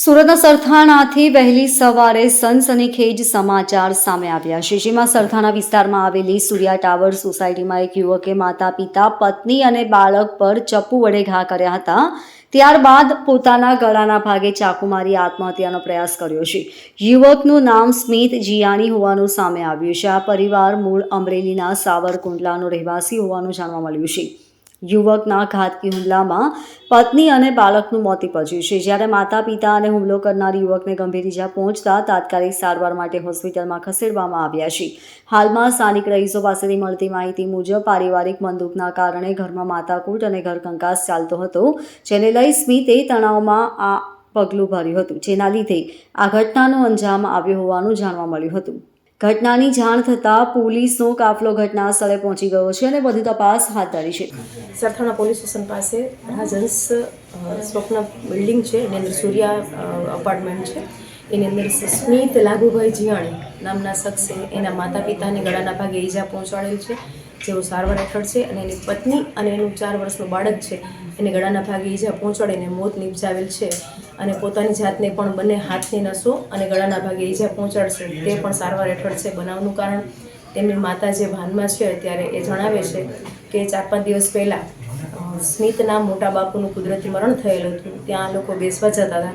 સુરતના સરથાણાથી વહેલી સવારે સનસનીખેજ સમાચાર સામે આવ્યા છે. જેમાં સરથાણા વિસ્તારમાં આવેલી સૂર્યા ટાવર સોસાયટીમાં એક યુવકે માતા, પિતા, પત્ની અને બાળક પર ચપ્પુ વડે ઘા કર્યા હતા. ત્યારબાદ પોતાના ગળાના ભાગે ચાકુ મારી આત્મહત્યાનો પ્રયાસ કર્યો છે. યુવકનું નામ સ્મિત જીયાણી હોવાનું સામે આવ્યું છે. આ પરિવાર મૂળ અમરેલીના સાવરકુંડલાનો રહેવાસી હોવાનું જાણવા મળ્યું છે. યુવકના ઘાતકી હુમલામાં પત્ની અને બાળકનું મોત નિપજ્યું છે. જ્યારે માતા પિતા અને હુમલો કરનાર યુવકને ગંભીર ઇજા પહોંચતા તાત્કાલિક સારવાર માટે હોસ્પિટલમાં ખસેડવામાં આવ્યા છે. હાલમાં સ્થાનિક રહીશો પાસેથી મળતી માહિતી મુજબ પારિવારિક બંદૂકના કારણે ઘરમાં માતાકૂટ અને ઘરકંકાસ ચાલતો હતો, જેને લઈ સ્મિતે તણાવમાં આ પગલું ભર્યું હતું, જેના લીધે આ ઘટનાનો અંજામ આવ્યો હોવાનું જાણવા મળ્યું હતું. ઘટનાની જાણ થતાં પોલીસનો કાફલો ઘટના સ્થળે પહોંચી ગયો છે અને વધુ તપાસ હાથ ધરી છે. સરથાણા પોલીસ સ્ટેશન પાસે રાજન્સ સ્વપ્ન બિલ્ડિંગ છે, એની અંદર સૂર્યા અપાર્ટમેન્ટ છે. એની અંદર સ્મિત લાગુભાઈ જીયાણી નામના શખ્સે એના માતા પિતાને ગળાના ભાગે ઈજા પહોંચાડેલ છે. જેઓ સારવાર હેઠળ છે અને એની પત્ની અને એનું ચાર વર્ષનું બાળક છે. એને ગળાના ભાગે ઈજા પહોંચાડીને મોત નિપજાવેલ છે અને પોતાની જાતને પણ બંને હાથની નસો અને ગળાના ભાગે ઈજા પહોંચાડશે. તે પણ સારવાર હેઠળ છે. બનાવનું કારણ તેમની માતા જે ભાનમાં છે ત્યારે એ જણાવે છે કે ચાર પાંચ દિવસ પહેલાં સ્મિતના મોટા બાપુનું કુદરતી મરણ થયેલું હતું. ત્યાં લોકો બેસવા જતા હતા.